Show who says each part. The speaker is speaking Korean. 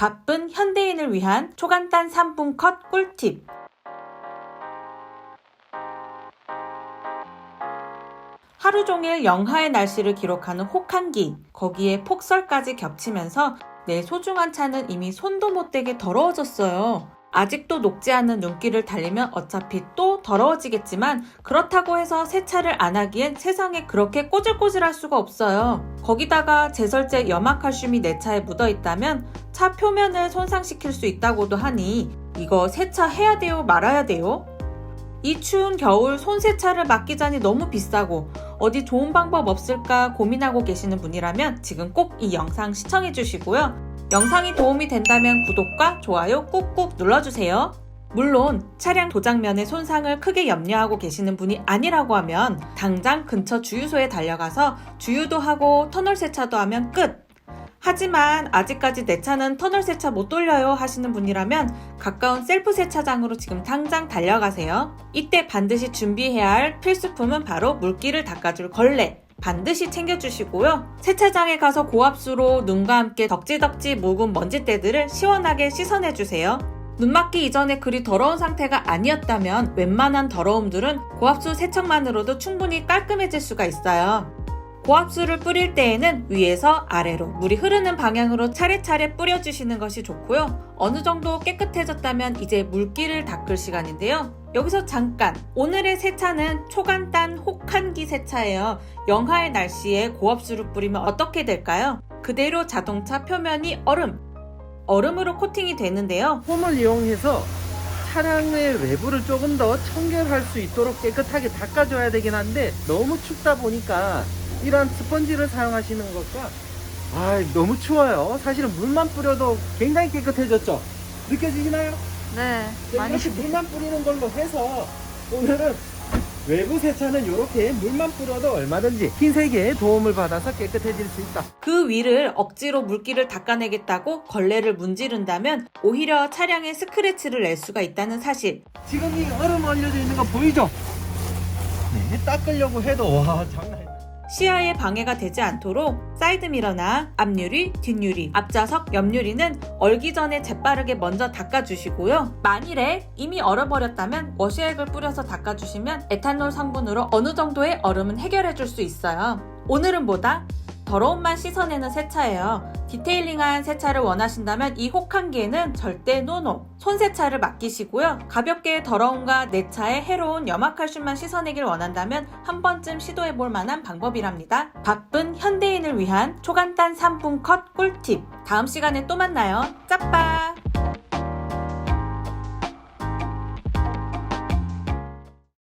Speaker 1: 바쁜 현대인을 위한 초간단 3분 컷 꿀팁. 하루 종일 영하의 날씨를 기록하는 혹한기, 거기에 폭설까지 겹치면서 내 소중한 차는 이미 손도 못 대게 더러워졌어요. 아직도 녹지 않은 눈길을 달리면 어차피 또 더러워지겠지만 그렇다고 해서 세차를 안 하기엔 세상에 그렇게 꼬질꼬질할 수가 없어요. 거기다가 제설제 염화칼슘이 내 차에 묻어 있다면 차 표면을 손상시킬 수 있다고도 하니 이거 세차해야 돼요 말아야 돼요? 이 추운 겨울 손세차를 맡기자니 너무 비싸고 어디 좋은 방법 없을까 고민하고 계시는 분이라면 지금 꼭 이 영상 시청해 주시고요. 영상이 도움이 된다면 구독과 좋아요 꾹꾹 눌러주세요. 물론 차량 도장면의 손상을 크게 염려하고 계시는 분이 아니라고 하면 당장 근처 주유소에 달려가서 주유도 하고 터널 세차도 하면 끝! 하지만 아직까지 내 차는 터널 세차 못 돌려요 하시는 분이라면 가까운 셀프 세차장으로 지금 당장 달려가세요. 이때 반드시 준비해야 할 필수품은 바로 물기를 닦아줄 걸레. 반드시 챙겨주시고요. 세차장에 가서 고압수로 눈과 함께 덕지덕지 묵은 먼지때들을 시원하게 씻어내주세요. 눈 맞기 이전에 그리 더러운 상태가 아니었다면 웬만한 더러움들은 고압수 세척만으로도 충분히 깔끔해질 수가 있어요. 고압수를 뿌릴 때에는 위에서 아래로 물이 흐르는 방향으로 차례차례 뿌려주시는 것이 좋고요. 어느 정도 깨끗해졌다면 이제 물기를 닦을 시간인데요. 여기서 잠깐 오늘의 세차는 초간단 혹한기 세차예요. 영하의 날씨에 고압수를 뿌리면 어떻게 될까요? 그대로 자동차 표면이 얼음, 얼음으로 코팅이 되는데요.
Speaker 2: 폼을 이용해서 차량의 외부를 조금 더 청결할 수 있도록 깨끗하게 닦아줘야 되긴 한데 너무 춥다 보니까 이런 스펀지를 사용하시는 것과 아 너무 추워요 사실은 물만 뿌려도 굉장히 깨끗해졌죠 느껴지시나요?
Speaker 3: 네, 많이
Speaker 2: 이렇게 물만 뿌리는 걸로 해서 오늘은 외부 세차는 이렇게 물만 뿌려도 얼마든지 흰색에 도움을 받아서 깨끗해질 수 있다
Speaker 1: 그 위를 억지로 물기를 닦아내겠다고 걸레를 문지른다면 오히려 차량에 스크래치를 낼 수가 있다는 사실.
Speaker 2: 지금 이 얼음 얼려져 있는 거 보이죠? 네 닦으려고 해도 와 장난
Speaker 1: 시야에 방해가 되지 않도록 사이드미러나 앞유리, 뒷유리, 앞좌석, 옆유리는 얼기 전에 재빠르게 먼저 닦아주시고요. 만일에 이미 얼어버렸다면 워시액을 뿌려서 닦아주시면 에탄올 성분으로 어느 정도의 얼음은 해결해줄 수 있어요. 오늘은 보다 더러움만 씻어내는 세차예요. 디테일링한 세차를 원하신다면 이 혹한기에는 절대 노노. 손세차를 맡기시고요. 가볍게 더러움과 내 차의 해로운 염화칼슘만 씻어내길 원한다면 한 번쯤 시도해볼 만한 방법이랍니다. 바쁜 현대인을 위한 초간단 3분 컷 꿀팁. 다음 시간에 또 만나요. 짜빠!